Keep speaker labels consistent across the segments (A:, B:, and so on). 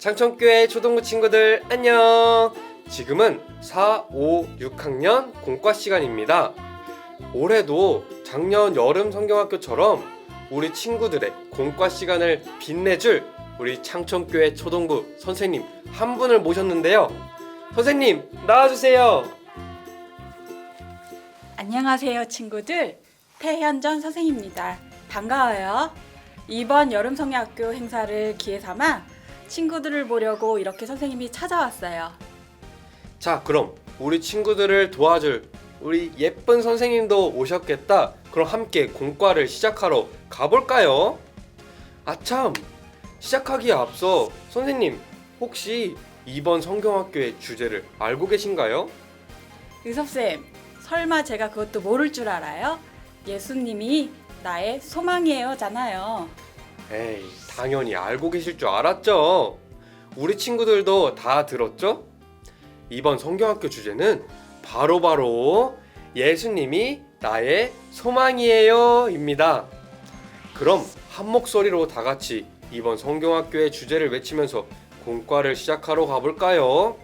A: 창천교회 초등부 친구들 안녕. 지금은 4, 5, 6학년 공과 시간입니다. 올해도 작년 여름 성경학교처럼 우리 친구들의 공과 시간을 빛내줄 우리 창천교회 초등부 선생님 한 분을 모셨는데요. 선생님 나와주세요.
B: 안녕하세요, 친구들. 태현전 선생입니다. 반가워요. 이번 여름 성야학교 행사를 기회 삼아 친구들을 보려고 이렇게 선생님이 찾아왔어요.
A: 자, 그럼 우리 친구들을 도와줄 우리 예쁜 선생님도 오셨겠다. 그럼 함께 공과를 시작하러 가볼까요? 아참, 시작하기에 앞서 선생님 혹시 이번 성경학교의 주제를 알고 계신가요?
B: 의섭쌤, 설마 제가 그것도 모를 줄 알아요? 예수님이 나의 소망이에요잖아요.
A: 에이, 당연히 알고 계실 줄 알았죠. 우리 친구들도 다 들었죠? 이번 성경학교 주제는 바로 바로 예수님이 나의 소망이에요입니다. 그럼 한 목소리로 다 같이 이번 성경학교의 주제를 외치면서 공과를 시작하러 가볼까요?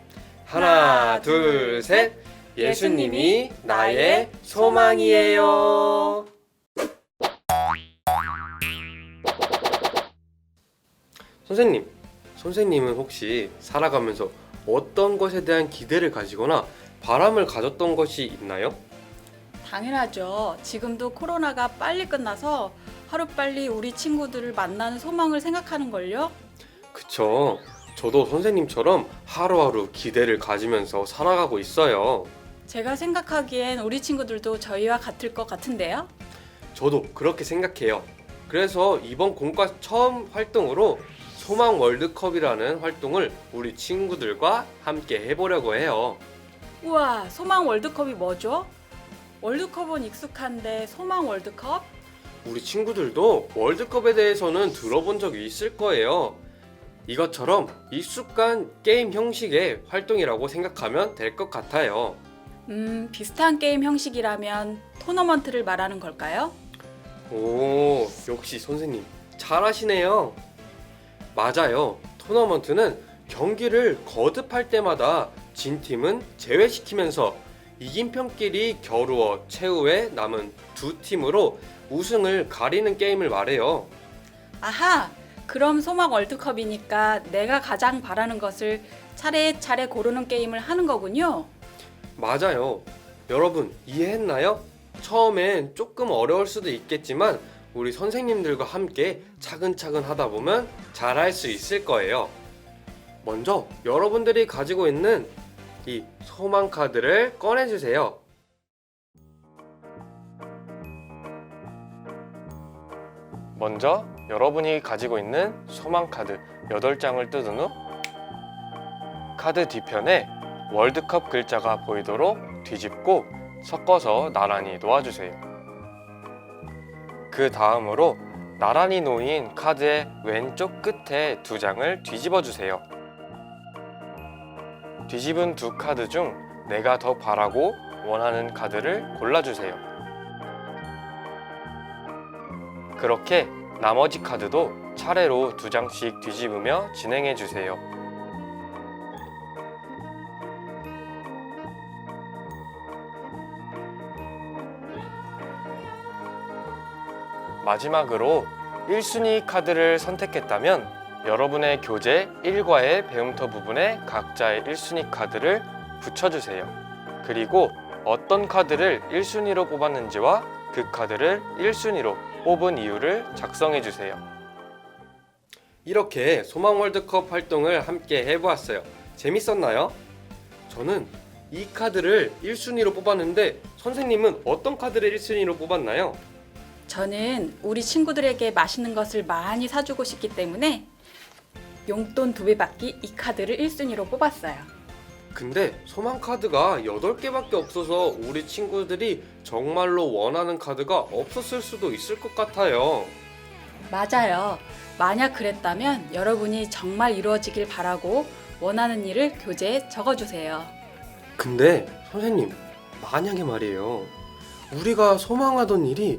A: 하나,
B: 둘,
A: 셋. 예수님이 나의 소망이에요. 선생님, 선생님은 혹시 살아가면서 어떤 것에 대한 기대를 가지거나 바람을 가졌던 것이 있나요?
B: 당연하죠. 지금도 코로나가 빨리 끝나서 하루빨리 우리 친구들을 만나는 소망을 생각하는 걸요.
A: 그쵸. 저도 선생님처럼 하루하루 기대를 가지면서 살아가고 있어요.
B: 제가 생각하기엔 우리 친구들도 저희와 같을 것 같은데요.
A: 저도 그렇게 생각해요. 그래서 이번 공과 처음 활동으로 소망 월드컵이라는 활동을 우리 친구들과 함께 해보려고 해요.
B: 우와, 소망 월드컵이 뭐죠? 월드컵은 익숙한데 소망 월드컵?
A: 우리 친구들도 월드컵에 대해서는 들어본 적이 있을 거예요. 이것처럼 익숙한 게임 형식의 활동이라고 생각하면 될 것 같아요.
B: 음, 비슷한 게임 형식이라면 토너먼트를 말하는 걸까요?
A: 오, 역시 선생님 잘하시네요. 맞아요. 토너먼트는 경기를 거듭할 때마다 진 팀은 제외시키면서 이긴 편끼리 겨루어 최후에 남은 두 팀으로 우승을 가리는 게임을 말해요.
B: 아하! 그럼 소망 월드컵이니까 내가 가장 바라는 것을 차례차례 고르는 게임을 하는 거군요.
A: 맞아요. 여러분 이해했나요? 처음엔 조금 어려울 수도 있겠지만 우리 선생님들과 함께 차근차근 하다 보면 잘할 수 있을 거예요. 먼저 여러분들이 가지고 있는 이 소망 카드를 꺼내주세요. 먼저 여러분이 가지고 있는 소망 카드 8장을 뜯은 후 카드 뒤편에 월드컵 글자가 보이도록 뒤집고 섞어서 나란히 놓아주세요. 그 다음으로 나란히 놓인 카드의 왼쪽 끝에 두 장을 뒤집어 주세요. 뒤집은 두 카드 중 내가 더 바라고 원하는 카드를 골라주세요. 그렇게 나머지 카드도 차례로 두 장씩 뒤집으며 진행해 주세요. 마지막으로 1순위 카드를 선택했다면 여러분의 교재 1과의 배움터 부분에 각자의 1순위 카드를 붙여주세요. 그리고 어떤 카드를 1순위로 뽑았는지와 그 카드를 1순위로 뽑은 이유를 작성해 주세요. 이렇게 소망 월드컵 활동을 함께 해보았어요. 재밌었나요? 저는 이 카드를 1순위로 뽑았는데 선생님은 어떤 카드를 1순위로 뽑았나요?
B: 저는 우리 친구들에게 맛있는 것을 많이 사주고 싶기 때문에 용돈 두 배 받기 이 카드를 1순위로 뽑았어요.
A: 근데 소망 카드가 8개밖에 없어서 우리 친구들이 정말로 원하는 카드가 없었을 수도 있을 것 같아요.
B: 맞아요. 만약 그랬다면 여러분이 정말 이루어지길 바라고 원하는 일을 교재에 적어주세요.
A: 근데 선생님, 만약에 말이에요. 우리가 소망하던 일이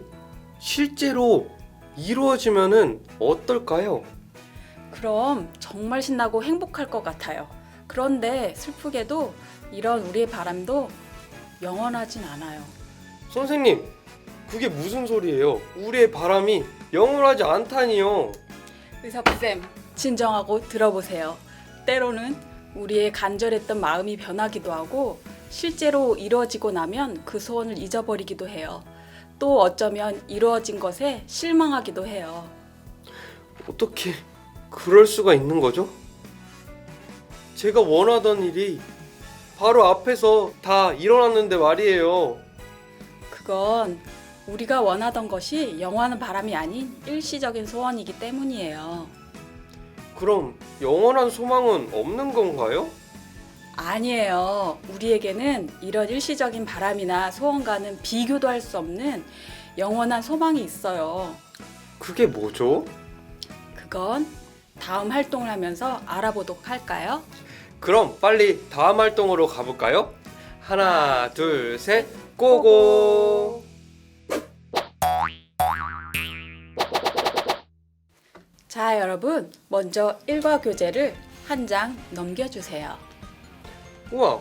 A: 실제로 이루어지면은 어떨까요?
B: 그럼 정말 신나고 행복할 것 같아요. 그런데 슬프게도 이런 우리의 바람도 영원하진 않아요.
A: 선생님, 그게 무슨 소리예요? 우리의 바람이 영원하지 않다니요.
B: 의섭쌤, 진정하고 들어보세요. 때로는 우리의 간절했던 마음이 변하기도 하고 실제로 이루어지고 나면 그 소원을 잊어버리기도 해요. 또 어쩌면 이루어진 것에 실망하기도 해요.
A: 어떻게 그럴 수가 있는 거죠? 제가 원하던 일이 바로 앞에서 다 일어났는데 말이에요.
B: 그건 우리가 원하던 것이 영원한 바람이 아닌 일시적인 소원이기 때문이에요.
A: 그럼 영원한 소망은 없는 건가요?
B: 아니에요. 우리에게는 이런 일시적인 바람이나 소원과는 비교도 할 수 없는 영원한 소망이 있어요.
A: 그게 뭐죠?
B: 그건 다음 활동을 하면서 알아보도록 할까요?
A: 그럼 빨리 다음 활동으로 가볼까요? 하나, 둘, 셋, 고고!
B: 자, 여러분, 먼저 일과 교재를 한 장 넘겨주세요.
A: 우와,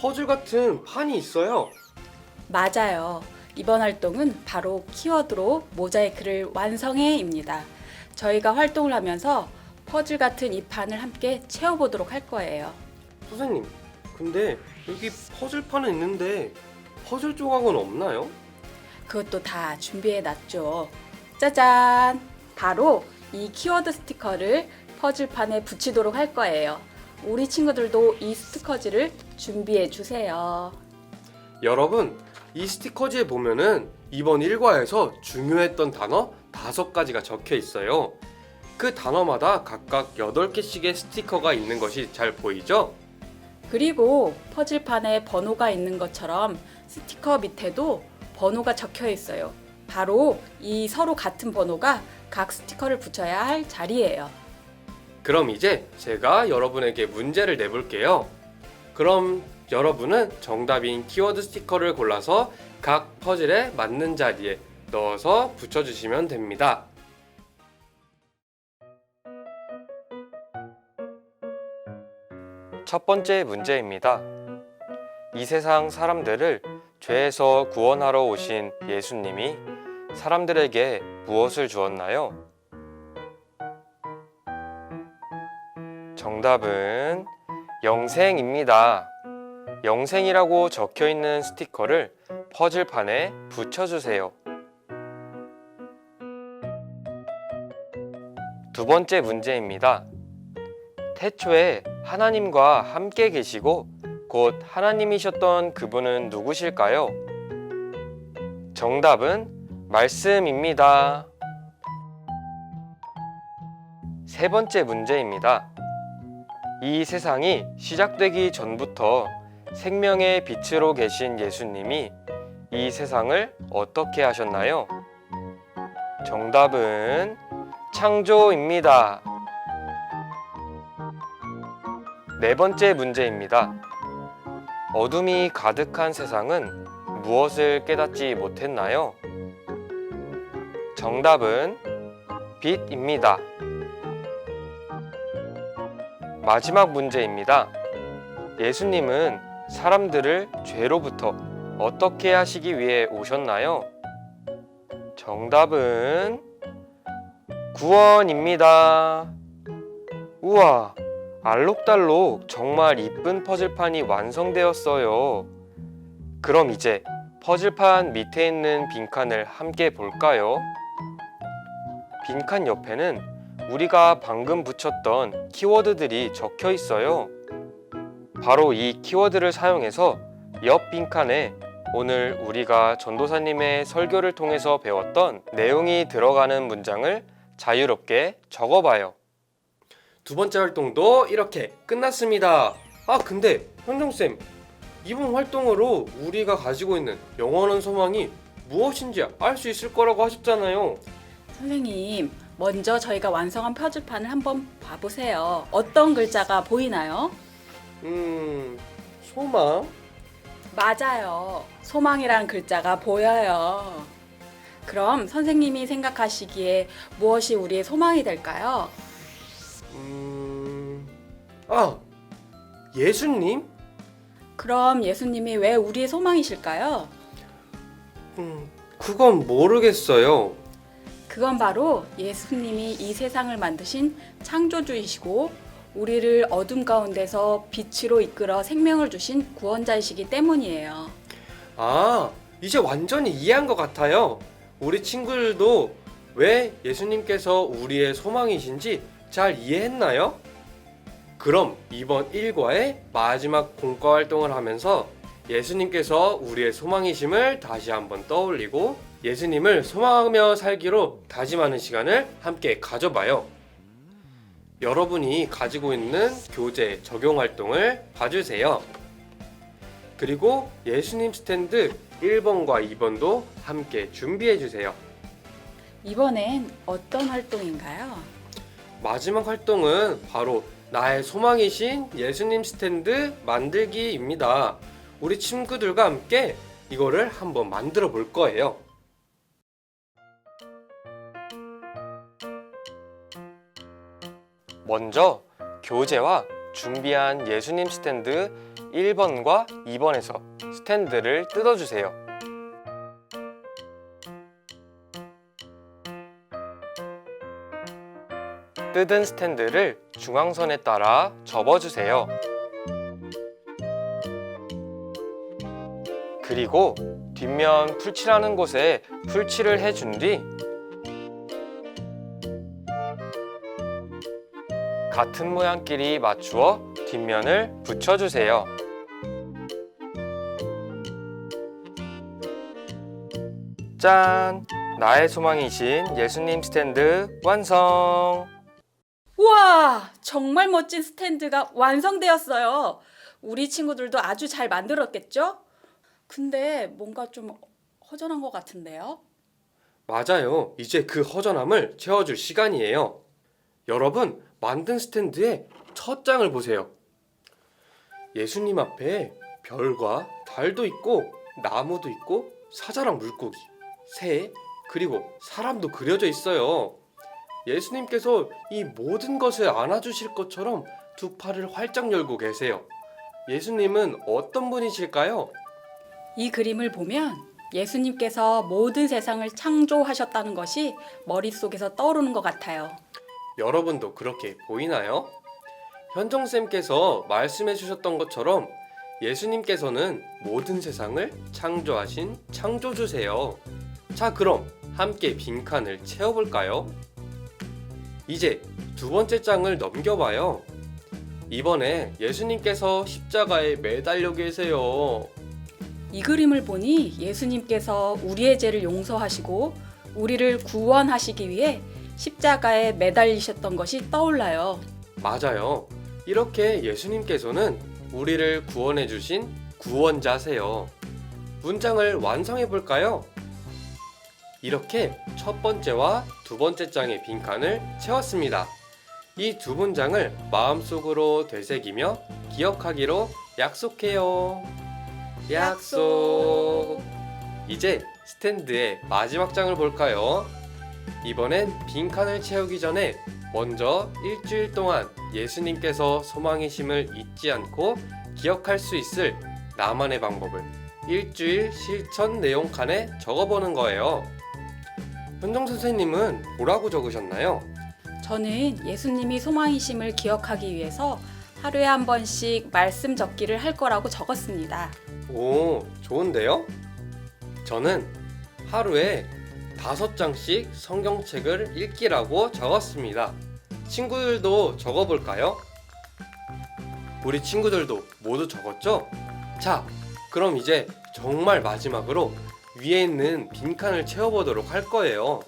A: 퍼즐 같은 판이 있어요.
B: 맞아요. 이번 활동은 바로 키워드로 모자이크를 완성해입니다. 저희가 활동을 하면서 퍼즐 같은 이 판을 함께 채워보도록 할 거예요.
A: 선생님, 근데 여기 퍼즐판은 있는데 퍼즐 조각은 없나요?
B: 그것도 다 준비해 놨죠. 짜잔! 바로 이 키워드 스티커를 퍼즐판에 붙이도록 할 거예요. 우리 친구들도 이 스티커지를 준비해 주세요.
A: 여러분, 이 스티커지에 보면은 이번 일과에서 중요했던 단어 다섯 가지가 적혀 있어요. 그 단어마다 각각 8개씩의 스티커가 있는 것이 잘 보이죠?
B: 그리고 퍼즐판에 번호가 있는 것처럼 스티커 밑에도 번호가 적혀 있어요. 바로 이 서로 같은 번호가 각 스티커를 붙여야 할 자리예요.
A: 그럼 이제 제가 여러분에게 문제를 내볼게요. 그럼 여러분은 정답인 키워드 스티커를 골라서 각 퍼즐에 맞는 자리에 넣어서 붙여주시면 됩니다. 첫 번째 문제입니다. 이 세상 사람들을 죄에서 구원하러 오신 예수님이 사람들에게 무엇을 주었나요? 정답은 영생입니다. 영생이라고 적혀 있는 스티커를 퍼즐판에 붙여주세요. 두 번째 문제입니다. 태초에 하나님과 함께 계시고 곧 하나님이셨던 그분은 누구실까요? 정답은 말씀입니다. 세 번째 문제입니다. 이 세상이 시작되기 전부터 생명의 빛으로 계신 예수님이 이 세상을 어떻게 하셨나요? 정답은 창조입니다. 네 번째 문제입니다. 어둠이 가득한 세상은 무엇을 깨닫지 못했나요? 정답은 빛입니다. 마지막 문제입니다. 예수님은 사람들을 죄로부터 어떻게 하시기 위해 오셨나요? 정답은 구원입니다. 우와, 알록달록 정말 이쁜 퍼즐판이 완성되었어요. 그럼 이제 퍼즐판 밑에 있는 빈칸을 함께 볼까요? 빈칸 옆에는 우리가 방금 붙였던 키워드들이 적혀 있어요. 바로 이 키워드를 사용해서 옆 빈칸에 오늘 우리가 전도사님의 설교를 통해서 배웠던 내용이 들어가는 문장을 자유롭게 적어봐요. 두 번째 활동도 이렇게 끝났습니다. 아, 근데 현정쌤, 이번 활동으로 우리가 가지고 있는 영원한 소망이 무엇인지 알 수 있을 거라고 하셨잖아요.
B: 선생님, 먼저 저희가 완성한 퍼즐판을 한번 봐보세요. 어떤 글자가 보이나요?
A: 음, 소망?
B: 맞아요. 소망이란 글자가 보여요. 그럼 선생님이 생각하시기에 무엇이 우리의 소망이 될까요?
A: 음, 아, 예수님?
B: 그럼 예수님이 왜 우리의 소망이실까요?
A: 음, 그건 모르겠어요.
B: 그건 바로 예수님이 이 세상을 만드신 창조주이시고 우리를 어둠 가운데서 빛으로 이끌어 생명을 주신 구원자이시기 때문이에요.
A: 아, 이제 완전히 이해한 것 같아요. 우리 친구들도 왜 예수님께서 우리의 소망이신지 잘 이해했나요? 그럼 이번 1과의 마지막 공과 활동을 하면서 예수님께서 우리의 소망이심을 다시 한번 떠올리고 예수님을 소망하며 살기로 다짐하는 시간을 함께 가져봐요. 여러분이 가지고 있는 교재 적용 활동을 봐주세요. 그리고 예수님 스탠드 1번과 2번도 함께 준비해 주세요.
B: 이번엔 어떤 활동인가요?
A: 마지막 활동은 바로 나의 소망이신 예수님 스탠드 만들기입니다. 우리 친구들과 함께 이거를 한번 만들어 볼 거예요. 먼저 교재와 준비한 예수님 스탠드 1번과 2번에서 스탠드를 뜯어주세요. 뜯은 스탠드를 중앙선에 따라 접어주세요. 그리고 뒷면 풀칠하는 곳에 풀칠을 해준 뒤 같은 모양끼리 맞추어 뒷면을 붙여주세요. 짠! 나의 소망이신 예수님 스탠드 완성!
B: 우와! 정말 멋진 스탠드가 완성되었어요. 우리 친구들도 아주 잘 만들었겠죠? 근데 뭔가 좀 허전한 것 같은데요?
A: 맞아요. 이제 그 허전함을 채워줄 시간이에요. 여러분, 만든 스탠드의 첫 장을 보세요. 예수님 앞에 별과 달도 있고, 나무도 있고, 사자랑 물고기, 새, 그리고 사람도 그려져 있어요. 예수님께서 이 모든 것을 안아주실 것처럼 두 팔을 활짝 열고 계세요. 예수님은 어떤 분이실까요?
B: 이 그림을 보면 예수님께서 모든 세상을 창조하셨다는 것이 머릿속에서 떠오르는 것 같아요.
A: 여러분도 그렇게 보이나요? 현정쌤께서 말씀해 주셨던 것처럼 예수님께서는 모든 세상을 창조하신 창조주세요. 자, 그럼 함께 빈칸을 채워볼까요? 이제 두 번째 장을 넘겨봐요. 이번에 예수님께서 십자가에 매달려 계세요.
B: 이 그림을 보니 예수님께서 우리의 죄를 용서하시고 우리를 구원하시기 위해 십자가에 매달리셨던 것이 떠올라요.
A: 맞아요. 이렇게 예수님께서는 우리를 구원해 주신 구원자세요. 문장을 완성해 볼까요? 이렇게 첫 번째와 두 번째 장의 빈칸을 채웠습니다. 이 두 문장을 마음속으로 되새기며 기억하기로 약속해요. 약속. 이제 스탠드의 마지막 장을 볼까요? 이번엔 빈칸을 채우기 전에 먼저 일주일 동안 예수님께서 소망이심을 잊지 않고 기억할 수 있을 나만의 방법을 일주일 실천 내용 칸에 적어보는 거예요. 현정 선생님은 뭐라고 적으셨나요?
B: 저는 예수님이 소망이심을 기억하기 위해서 하루에 한 번씩 말씀 적기를 할 거라고 적었습니다.
A: 오, 좋은데요? 저는 하루에 다섯 장씩 성경책을 읽기라고 적었습니다. 친구들도 적어볼까요? 우리 친구들도 모두 적었죠? 자, 그럼 이제 정말 마지막으로 위에 있는 빈칸을 채워보도록 할 거예요.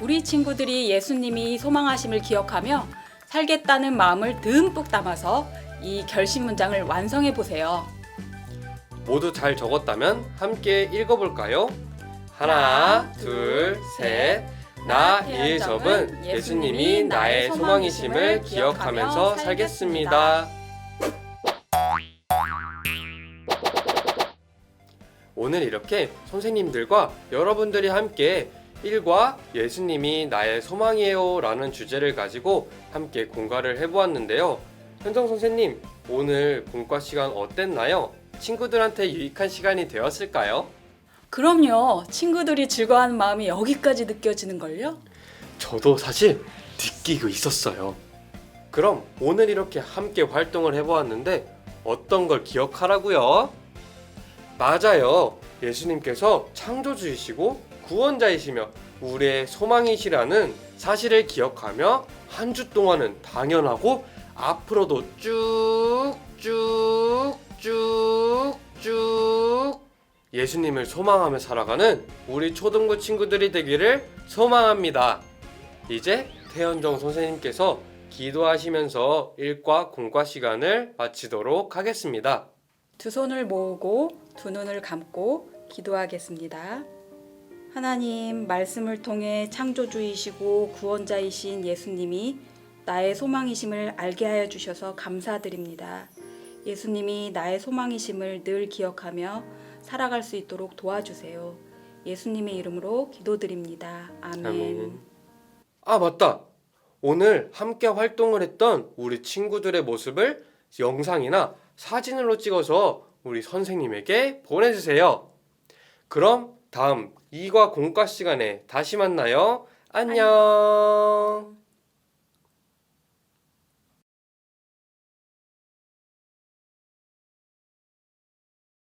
B: 우리 친구들이 예수님이 소망하심을 기억하며 살겠다는 마음을 듬뿍 담아서 이 결심 문장을 완성해 보세요.
A: 모두 잘 적었다면 함께 읽어볼까요? 하나, 둘, 셋. 나 이혜섭은 예수님이 나의 소망이심을 기억하면서 살겠습니다. 오늘 이렇게 선생님들과 여러분들이 함께 1과 예수님이 나의 소망이에요 라는 주제를 가지고 함께 공가를 해보았는데요. 현정 선생님, 오늘 공과 시간 어땠나요? 친구들한테 유익한 시간이 되었을까요?
B: 그럼요. 친구들이 즐거워하는 마음이 여기까지 느껴지는걸요?
A: 저도 사실 느끼고 있었어요. 그럼 오늘 이렇게 함께 활동을 해보았는데 어떤 걸 기억하라고요? 맞아요. 예수님께서 창조주이시고 구원자이시며 우리의 소망이시라는 사실을 기억하며 한 주 동안은 당연하고 앞으로도 쭉쭉쭉쭉 예수님을 소망하며 살아가는 우리 초등부 친구들이 되기를 소망합니다. 이제 태현정 선생님께서 기도하시면서 일과 공과 시간을 마치도록 하겠습니다.
B: 두 손을 모으고 두 눈을 감고 기도하겠습니다. 하나님, 말씀을 통해 창조주이시고 구원자이신 예수님이 나의 소망이심을 알게 하여 주셔서 감사드립니다. 예수님이 나의 소망이심을 늘 기억하며 살아갈 수 있도록 도와주세요. 예수님의 이름으로 기도드립니다. 아멘.
A: 아멘. 아, 맞다. 오늘 함께 활동을 했던 우리 친구들의 모습을 영상이나 사진으로 찍어서 우리 선생님에게 보내주세요. 그럼 다음 2과 공과 시간에 다시 만나요. 안녕.